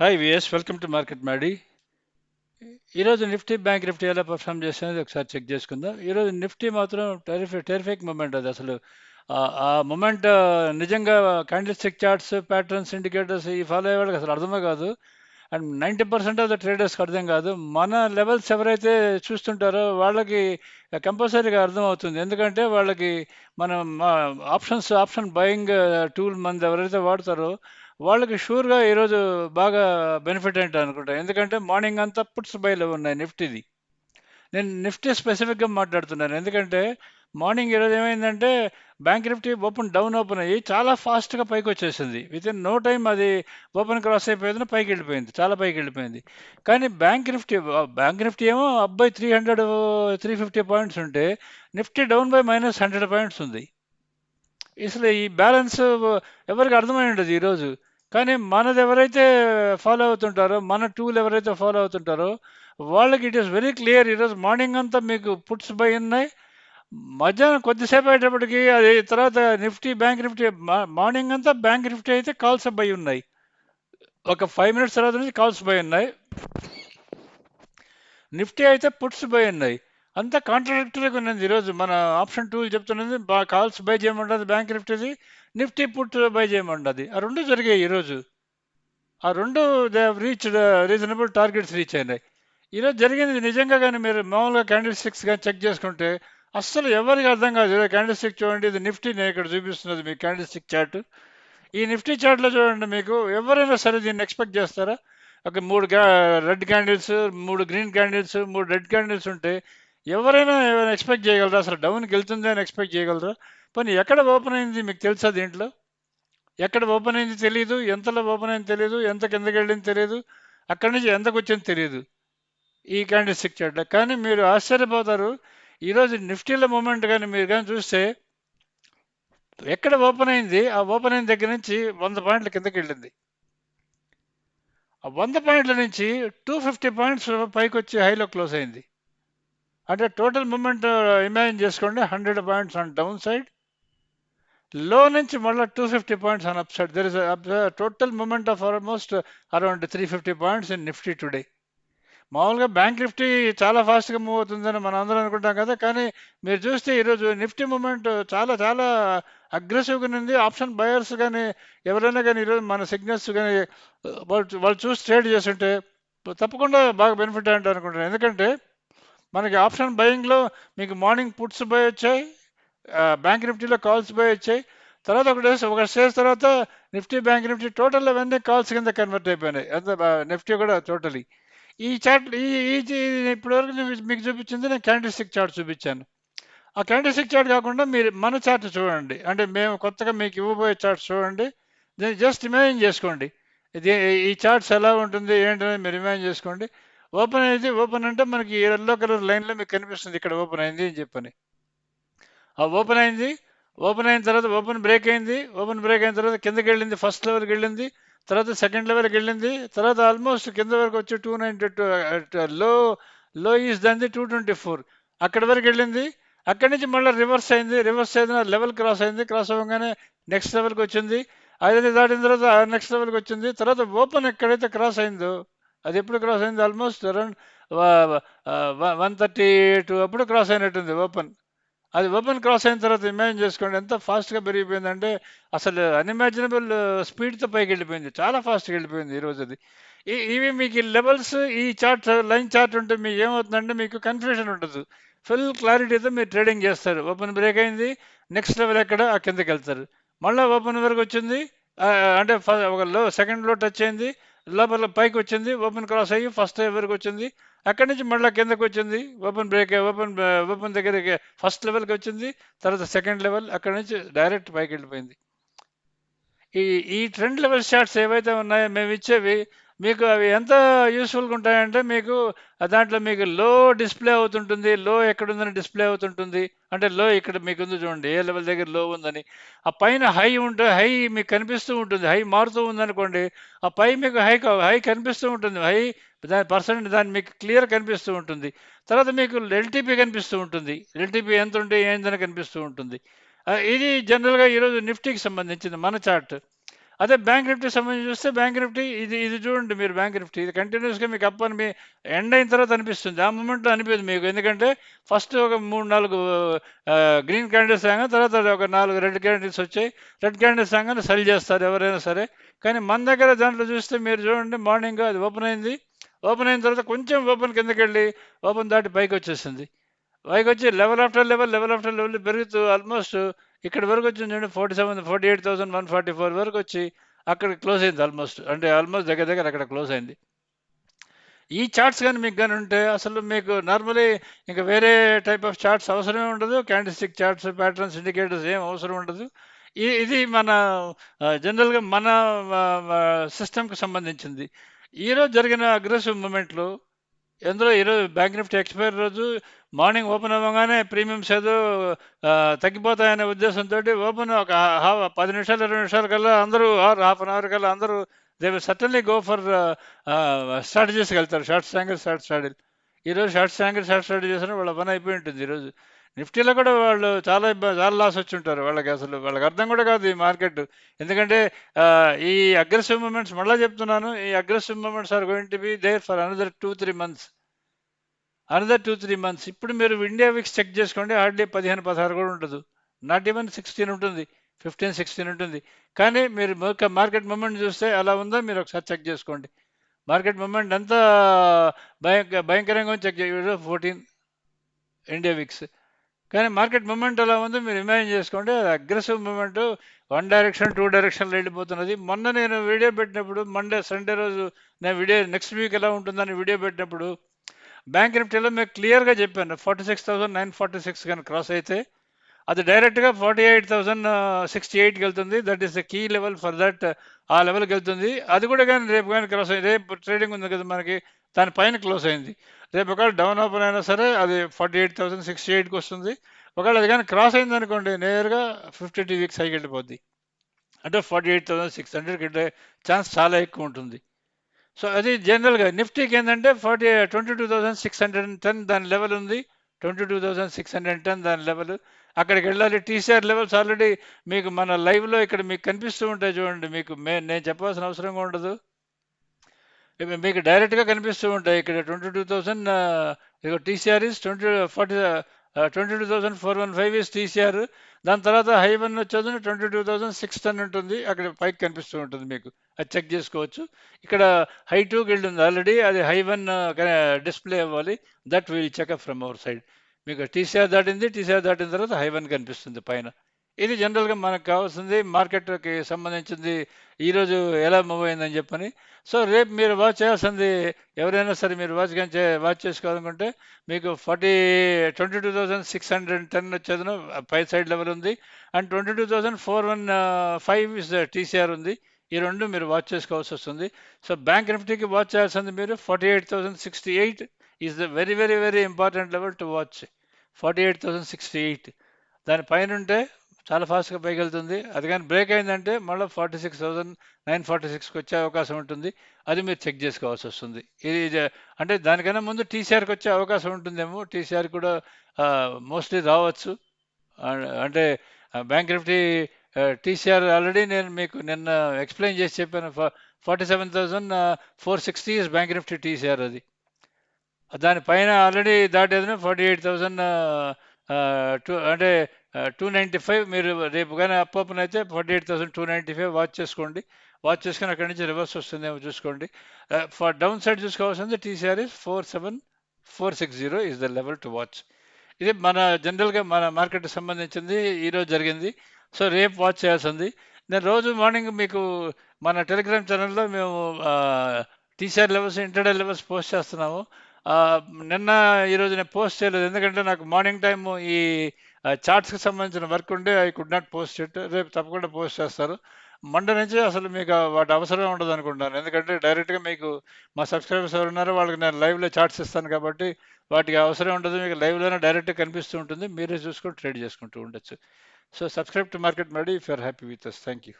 Hi VS welcome to market Maddy ఈరోజు Nifty bank Nifty ఎలా perform చేస్తున్నది ఒకసారి చెక్ చేసుకుందాం. ఈరోజు నిఫ్టీ మాత్రం టెరిఫిక్ టెరిఫిక్ మూమెంట్ అది అసలు. ఆ- మూమెంట్ నిజంగా candle stick charts patterns indicators ఈ ఫాలో అయ్యే వాళ్ళకి అసలు అర్థమే కాదు. And ninety percent of the ట్రేడర్స్కి అర్థం కాదు. మన లెవెల్స్ ఎవరైతే చూస్తుంటారో వాళ్ళకి కంపల్సరీగా అర్థం అవుతుంది. ఎందుకంటే వాళ్ళకి మనం ఆప్షన్స్ ఆప్షన్ బయింగ్ టూల్ మంది ఎవరైతే వాడతారో వాళ్ళకి షూర్గా ఈరోజు బాగా బెనిఫిట్ అంటే అనుకుంటా. ఎందుకంటే మార్నింగ్ అంతా పుట్స్ బైలో ఉన్నాయి నిఫ్టీది. నేను నిఫ్టీ స్పెసిఫిక్గా మాట్లాడుతున్నాను. ఎందుకంటే మార్నింగ్ ఈరోజు ఏమైందంటే bank Nifty open down open అయ్యి చాలా ఫాస్ట్గా పైకి వచ్చేసింది. విత్ ఇన్ నో టైం అది ఓపెన్ క్రాస్ అయిపోయింది పైకి వెళ్ళిపోయింది చాలా పైకి వెళ్ళిపోయింది. కానీ బ్యాంక్ నిఫ్టీ బ్యాంక్ నిఫ్టీ ఏమో అబ్బాయి three hundred three fifty points ఉంటే Nifty down by minus hundred points ఉంది. అసలు ఈ బ్యాలెన్స్ ఎవరికి అర్థమై ఉండదు ఈరోజు. కానీ మనది ఎవరైతే ఫాలో అవుతుంటారో మన టూల్ ఎవరైతే ఫాలో అవుతుంటారో వాళ్ళకి ఇట్ ఈస్ వెరీ క్లియర్ ఈరోజు మార్నింగ్ అంతా మీకు పుట్స్ బై ఉన్నాయి. మధ్యాహ్నం కొద్దిసేపు అయ్యేటప్పటికి అది తర్వాత నిఫ్టీ బ్యాంక్ నిఫ్టీ మార్నింగ్ అంతా బ్యాంక్ నిఫ్టీ అయితే కాల్స్ బై ఉన్నాయి. ఒక ఫైవ్ మినిట్స్ తర్వాత నుంచి కాల్స్ బై ఉన్నాయి. నిఫ్టీ అయితే పుట్స్ బై ఉన్నాయి. అంతా కాంట్రడిక్టరీగా ఉన్నది ఈరోజు. మన ఆప్షన్ టూల్ చెప్తున్నది బా కాల్స్ బై చేయమంటుంది బ్యాంక్ నిఫ్టీది నిఫ్టీ పుట్ బై చేయమంటుంది ఆ రెండు జరిగాయి ఈరోజు. ఆ రెండు they reached reasonable targets reach అయినాయి. ఈరోజు జరిగింది నిజంగా కానీ మీరు మామూలుగా క్యాండిల్ స్టిక్స్ కానీ చెక్ చేసుకుంటే అస్సలు ఎవరికి అర్థం కాదు. ఈరోజు క్యాండిల్ స్టిక్ చూడండి ఇది నిఫ్టీ నేను ఇక్కడ చూపిస్తున్నది మీ క్యాండిల్ స్టిక్ చార్ట్ ఈ నిఫ్టీ చార్ట్లో చూడండి మీకు ఎవరైనా సరే దీన్ని ఎక్స్పెక్ట్ చేస్తారా? ఒక మూడు రెడ్ క్యాండిల్స్ మూడు గ్రీన్ క్యాండిల్స్ మూడు రెడ్ క్యాండిల్స్ ఉంటే ఎవరైనా ఏమైనా ఎక్స్పెక్ట్ చేయగలరా? అసలు డౌన్కి వెళ్తుంది అని ఎక్స్పెక్ట్ చేయగలరా? పని ఎక్కడ ఓపెన్ అయింది మీకు తెలుసా దీంట్లో? ఎక్కడ ఓపెన్ అయింది తెలియదు ఎంతలో ఓపెన్ అయింది తెలియదు ఎంత కిందకి వెళ్ళింది తెలియదు అక్కడి నుంచి ఎంతకు వచ్చింది తెలియదు ఈ క్యాండిల్స్టిక్ చార్ట్ కానీ మీరు ఆశ్చర్యపోతారు ఈరోజు నిఫ్టీల మూమెంట్ కానీ మీరు కానీ చూస్తే ఎక్కడ ఓపెన్ అయింది? ఆ ఓపెన్ అయిన దగ్గర నుంచి వంద పాయింట్ల కిందకి వెళ్ళింది. ఆ వంద పాయింట్ల నుంచి టూ ఫిఫ్టీ పాయింట్స్ పైకి వచ్చి హైలో క్లోజ్ అయింది. అంటే టోటల్ మూమెంట్ ఇమాజిన్ చేసుకోండి హండ్రెడ్ పాయింట్స్ ఆన్ డౌన్ సైడ్లో నుంచి మళ్ళీ two fifty points on up side there is total movement of almost around three fifty points in Nifty today మామూలుగా బ్యాంక్ నిఫ్టీ చాలా ఫాస్ట్గా మూవ్ అవుతుందని మనం అందరం అనుకుంటాం కదా కానీ మీరు చూస్తే ఈరోజు నిఫ్టీ మూమెంట్ uh, చాలా చాలా అగ్రెసివ్గా ఉంది. ఆప్షన్ బయర్స్ కానీ ఎవరైనా కానీ ఈరోజు మన సిగ్నల్స్ కానీ uh, వాళ్ళు వాళ్ళు చూసి ట్రేడ్ చేస్తుంటే తప్పకుండా బాగా బెనిఫిట్ అంటారు అనుకుంటాను ఎందుకంటే మనకి ఆప్షన్ బయింగ్లో మీకు మార్నింగ్ పుట్స్ బై వచ్చాయి బ్యాంక్ నిఫ్టీలో కాల్స్ బై వచ్చాయి. తర్వాత ఒక డేస్ ఒక డేస్ తర్వాత నిఫ్టీ బ్యాంక్ నిఫ్టీ టోటల్ అవన్నీ కాల్స్ కింద కన్వర్ట్ అయిపోయినాయి. అంత నిఫ్టీ కూడా టోటలీ ఈ చార్ట్ ఈ ఈ ఇప్పటివరకు మీకు చూపించింది నేను క్యాండిస్టిక్ చార్ట్ చూపించాను. ఆ క్యాండిస్టిక్ చార్ట్ కాకుండా మీరు మన చార్ట్ చూడండి. అంటే మేము కొత్తగా మీకు ఇవ్వబోయే చార్ట్ చూడండి. దీన్ని జస్ట్ ఇమాజిన్ చేసుకోండి. ఇది ఈ చార్ట్స్ ఎలా ఉంటుంది ఏంటనేది మీరు ఇమాజిన్ చేసుకోండి. ఓపెన్ అయింది ఓపెన్ అంటే మనకి ఎల్లో కలర్ లైన్లో మీకు కనిపిస్తుంది. ఇక్కడ ఓపెన్ అయింది అని చెప్పని. ఆ ఓపెన్ అయింది. ఓపెన్ అయిన తర్వాత ఓపెన్ బ్రేక్ అయింది. ఓపెన్ బ్రేక్ అయిన తర్వాత కిందకి వెళ్ళింది. ఫస్ట్ లెవెల్కి వెళ్ళింది. తర్వాత సెకండ్ లెవెల్కి వెళ్ళింది. తర్వాత ఆల్మోస్ట్ కింద వరకు వచ్చి టూ నైంటీ టూ లో లో ఈజ్ దాన్ని టూ ట్వంటీ ఫోర్. అక్కడి వరకు వెళ్ళింది. అక్కడి నుంచి మళ్ళీ రివర్స్ అయింది. రివర్స్ అయిన లెవెల్ క్రాస్ అయింది. క్రాస్ అవ్వగానే నెక్స్ట్ లెవెల్కి వచ్చింది. అది దాటిన తర్వాత నెక్స్ట్ లెవెల్కి వచ్చింది. తర్వాత ఓపెన్ ఎక్కడైతే క్రాస్ అయిందో అది ఎప్పుడు క్రాస్ అయింది? Almost around one thirty two అప్పుడు క్రాస్ అయినట్టుంది ఓపెన్ అది ఓపెన్ క్రాస్ అయిన తర్వాత ఇమాజిన్ చేసుకోండి ఎంత ఫాస్ట్గా పెరిగిపోయిందంటే అసలు అన్ఇమాజినబుల్ స్పీడ్తో పైకి వెళ్ళిపోయింది. చాలా ఫాస్ట్గా వెళ్ళిపోయింది ఈరోజు అది ఇవి మీకు లెవెల్స్ ఈ చార్ట్ లైన్ చార్ట్ ఉంటే మీకు ఏమవుతుందంటే మీకు కన్ఫ్యూజన్ ఉండదు. ఫుల్ క్లారిటీతో మీరు ట్రేడింగ్ చేస్తారు. ఓపెన్ బ్రేక్ అయింది నెక్స్ట్ లెవెల్ ఎక్కడ? ఆ కిందకి వెళ్తారు. మళ్ళీ ఓపెన్ వరకు వచ్చింది అంటే ఒక లో సెకండ్లో టచ్ అయింది లోపల పైకి వచ్చింది ఓపెన్ క్రాస్ అయ్యి ఫస్ట్ వరకు వచ్చింది. అక్కడి నుంచి మళ్ళీ కిందకి వచ్చింది ఓపెన్ బ్రేక్ ఓపెన్ ఓపెన్ దగ్గరికి ఫస్ట్ లెవెల్కి వచ్చింది తర్వాత సెకండ్ లెవెల్ అక్కడ నుంచి డైరెక్ట్ పైకి వెళ్ళిపోయింది. ఈ ఈ ట్రెండ్ లెవెల్ షాట్స్ ఏవైతే ఉన్నాయో మేము ఇచ్చేవి మీకు అవి ఎంత యూస్ఫుల్గా ఉంటాయంటే మీకు దాంట్లో మీకు లో డిస్ప్లే అవుతుంటుంది లో ఎక్కడుందని డిస్ప్లే అవుతుంటుంది. అంటే లో ఇక్కడ మీకు ఉంది చూడండి ఏ లెవెల్ దగ్గర లో ఉందని. ఆ పైన హై ఉంటే హై మీకు కనిపిస్తూ ఉంటుంది హై మారుతూ ఉందనుకోండి ఆ పై మీకు హై హై కనిపిస్తూ ఉంటుంది హై దాని పర్సెంట్ దాన్ని మీకు క్లియర్ కనిపిస్తూ ఉంటుంది. తర్వాత మీకు ఎల్టీపీ కనిపిస్తూ ఉంటుంది ఎల్టీపీ ఎంత ఉంటే ఏందని కనిపిస్తూ ఉంటుంది. ఇది జనరల్గా ఈరోజు నిఫ్టీకి సంబంధించింది మన చార్ట్ అదే బ్యాంక్ నిఫ్టీ సంబంధించి చూస్తే బ్యాంక్ నిఫ్టీ ఇది ఇది చూడండి మీరు బ్యాంక్ నిఫ్టీ ఇది కంటిన్యూస్గా మీకు అప్ అని మీ ఎండ్ అయిన తర్వాత అనిపిస్తుంది. ఆ మూమెంట్లో అనిపించదు మీకు. ఎందుకంటే ఫస్ట్ ఒక మూడు నాలుగు గ్రీన్ క్యాండిల్స్ రాగా తర్వాత ఒక నాలుగు రెడ్ క్యాండిల్స్ వచ్చాయి. రెడ్ క్యాండిల్స్ రాగానే సెల్ చేస్తారు ఎవరైనా సరే. కానీ మన దగ్గర దాంట్లో చూస్తే మీరు చూడండి మార్నింగ్ అది ఓపెన్ అయింది. ఓపెన్ అయిన తర్వాత కొంచెం ఓపెన్ కిందకి వెళ్ళి ఓపెన్ దాటి పైకి వచ్చేసింది. పైకి వచ్చి level after level level after level పెరుగుతూ ఆల్మోస్ట్ ఇక్కడ వరకు వచ్చింది చూడండి forty seven forty eight thousand one forty four వరకు వచ్చి అక్కడ క్లోజ్ అయింది ఆల్మోస్ట్ అంటే ఆల్మోస్ట్ దగ్గర దగ్గర అక్కడ క్లోజ్ అయింది. ఈ చార్ట్స్ కానీ మీకు కానీ ఉంటే అసలు మీకు నార్మలీ ఇంకా వేరే టైప్ ఆఫ్ చార్ట్స్ అవసరమే ఉండదు. క్యాండిస్టిక్ చార్ట్స్ ప్యాటర్న్స్ ఇండికేటర్స్ ఏం అవసరం ఉండదు. ఇది ఇది మన జనరల్గా మన సిస్టమ్కి సంబంధించింది. ఈరోజు జరిగిన అగ్రెసివ్ మూమెంట్లో ఎందులో ఈరోజు బ్యాంక్ నిఫ్టీ ఎక్స్పైర్ రోజు మార్నింగ్ ఓపెన్ అవ్వగానే ప్రీమియంస్ ఏదో తగ్గిపోతాయనే ఉద్దేశంతో ఓపెన్ ఒక హాఫ్ పది నిమిషాలు ఇరవై నిమిషాల కల్లా అందరూ ఆర్ హాఫ్ అన్ అవర్ కల్లా అందరూ they will suddenly go for స్ట్రాటజీస్కి వెళ్తారు. షార్ట్ స్టాంగర్ షార్ట్ స్టాడిల్ ఈరోజు షార్ట్ స్టాంగర్ షార్ట్ స్టాడీ చేసిన వాళ్ళ పని అయిపోయి ఉంటుంది ఈరోజు. నిఫ్టీలో కూడా వాళ్ళు చాలా చాలా లాస్ వచ్చి ఉంటారు వాళ్ళకి అసలు. వాళ్ళకి అర్థం కూడా కాదు ఈ మార్కెట్. ఎందుకంటే ఈ అగ్రెసివ్ మూమెంట్స్ మళ్ళీ చెప్తున్నాను. ఈ aggressive movements are going to be there for another two three months another two three months ఇప్పుడు మీరు ఇండియా వీక్స్ చెక్ చేసుకోండి హార్డ్లీ పదిహేను పదహారు కూడా ఉండదు. నాట్ ఈవెన్ సిక్స్టీన్ ఉంటుంది. ఫిఫ్టీన్ సిక్స్టీన్ ఉంటుంది. కానీ మీరు మార్కెట్ మూమెంట్ చూస్తే అలా ఉందో? మీరు ఒకసారి చెక్ చేసుకోండి. మార్కెట్ మూమెంట్ అంతా భయం భయంకరంగా చెక్ చేయ. ఫోర్టీన్ ఇండియా వీక్స్ కానీ మార్కెట్ మూమెంట్ ఎలా ఉందో మీరు ఇమాజిన్ చేసుకోండి. అది aggressive movement. One direction two డైరెక్షన్లో వెళ్ళిపోతున్నది. మొన్న నేను వీడియో పెట్టినప్పుడు మండే సండే రోజు నేను వీడియో నెక్స్ట్ వీక్ ఎలా ఉంటుందని వీడియో పెట్టినప్పుడు బ్యాంక్ నిఫ్టీలో మీకు క్లియర్గా చెప్పాను. Forty six thousand nine forty six కానీ క్రాస్ అయితే అది డైరెక్ట్గా ఫార్టీ ఎయిట్ థౌసండ్ సిక్స్టీ ఎయిట్కి వెళ్తుంది. That is the key level for that ఆ లెవెల్కి వెళ్తుంది. అది కూడా కానీ రేపు కానీ క్రాస్ అయింది రేపు ట్రేడింగ్ ఉంది కదా మనకి. దాని పైన క్లోజ్ అయింది. రేపు ఒకవేళ డౌన్ ఓపెన్ అయినా సరే అది ఫార్టీ ఎయిట్ థౌసండ్ సిక్స్టీ ఎయిట్కి వస్తుంది. ఒకవేళ అది కానీ క్రాస్ అయింది అనుకోండి నేరుగా ఫిఫ్టీ టూ వీక్స్ హైకి వెళ్ళిపోద్ది. అంటే ఫార్టీ ఎయిట్ థౌసండ్ సిక్స్ హండ్రెడ్కి వెళ్ళే ఛాన్స్ చాలా ఎక్కువ ఉంటుంది. సో అది జనరల్గా నిఫ్టీకి ఏంటంటే forty twenty two thousand six hundred and ten దాని లెవెల్ ఉంది. Twenty two thousand six hundred and ten దాని లెవెల్. అక్కడికి వెళ్ళాలి టీసీఆర్ లెవెల్స్ ఆల్రెడీ మీకు మన లైవ్లో ఇక్కడ మీకు కనిపిస్తూ ఉంటాయి చూడండి. మీకు మే నేను చెప్పాల్సిన అవసరం ఉండదు. మీకు డైరెక్ట్గా కనిపిస్తూ ఉంటాయి. ఇక్కడ ట్వంటీ టూ థౌసండ్ ఇక TCR is twenty forty twenty two thousand four one five is TCR దాని తర్వాత హై వన్ వచ్చేది twenty two thousand six ten ఉంటుంది. అక్కడ పైకి కనిపిస్తూ ఉంటుంది మీకు. అది చెక్ చేసుకోవచ్చు. ఇక్కడ హై టూకి వెళ్ళింది ఆల్రెడీ అది హై వన్ డిస్ప్లే అవ్వాలి. That will check from our side మీకు టీసీఆర్ దాటింది. టీసీఆర్ దాటిన తర్వాత హై వన్ కనిపిస్తుంది పైన. ఇది జనరల్గా మనకు కావాల్సింది మార్కెట్కి సంబంధించింది ఈరోజు ఎలా మూవ్ అయిందని చెప్పని. సో రేపు మీరు వాచ్ చేయాల్సింది ఎవరైనా సరే మీరు వాచ్ కానీ చే వాచ్ చేసుకోవాలనుకుంటే మీకు forty twenty two thousand six hundred ten వచ్చేదను పై సైడ్ లెవెల్ ఉంది. And twenty two thousand four one five TCR ఉంది. ఈ రెండు మీరు వాచ్ చేసుకోవాల్సి వస్తుంది. సో బ్యాంక్ నిఫ్టీకి వాచ్ చేయాల్సింది మీరు forty eight thousand sixty eight is the very very very important level to watch. Forty eight thousand sixty eight. దాని పైన ఉంటే చాలా ఫాస్ట్గా పైకి వెళ్తుంది అది కానీ బ్రేక్ అయిందంటే మళ్ళీ forty six thousand nine forty సిక్స్కి వచ్చే అవకాశం ఉంటుంది. అది మీరు చెక్ చేసుకోవాల్సి వస్తుంది. ఇది అంటే దానికన్నా ముందు టీసీఆర్కి వచ్చే అవకాశం ఉంటుందేమో. టీసీఆర్ కూడా మోస్ట్లీ రావచ్చు. అంటే బ్యాంక్ నిఫ్టీ టీసీఆర్ ఆల్రెడీ నేను మీకు నిన్న ఎక్స్ప్లెయిన్ చేసి చెప్పాను. Forty seven thousand four sixty is bank Nifty TCR అది. దానిపైన ఆల్రెడీ దాటేదనే ఫార్టీ ఎయిట్ థౌసండ్ టూ అంటే టూ నైంటీ ఫైవ్ మీరు రేపు కానీ అప్ ఓపెన్ అయితే forty eight thousand two ninety five watch చేసుకోండి. వాచ్ చేసుకుని అక్కడి నుంచి రివర్స్ వస్తుందేమో చూసుకోండి. ఫర్ డౌన్ సైడ్ చూసుకోవాల్సింది TCRs four seven four six zero is the level to watch ఇది మన జనరల్గా మన మార్కెట్కి సంబంధించింది ఈరోజు జరిగింది. సో రేపు వాచ్ చేయాల్సింది. నేను రోజు మార్నింగ్ మీకు మన టెలిగ్రామ్ ఛానల్లో మేము TCR levels intraday levels post చేస్తున్నాము. నిన్న ఈరోజు నేను పోస్ట్ చేయలేదు. ఎందుకంటే నాకు మార్నింగ్ టైం ఈ చార్ట్స్కి సంబంధించిన వర్క్ ఉండే I could not post it రేపు తప్పకుండా పోస్ట్ చేస్తారు. మండే నుంచి అసలు మీకు వాటి అవసరం ఉండదు అనుకుంటాను ఎందుకంటే డైరెక్ట్గా మీకు మా సబ్స్క్రైబర్స్ ఎవరు ఉన్నారో వాళ్ళకి నేను లైవ్లో చార్ట్స్ ఇస్తాను కాబట్టి వాటికి అవసరం ఉండదు. మీకు లైవ్లోనే డైరెక్ట్గా కనిపిస్తూ ఉంటుంది. మీరే చూసుకొని ట్రేడ్ చేసుకుంటూ ఉండొచ్చు. సో సబ్స్క్రైబ్ టు మార్కెట్ మడి if you're happy with us thank you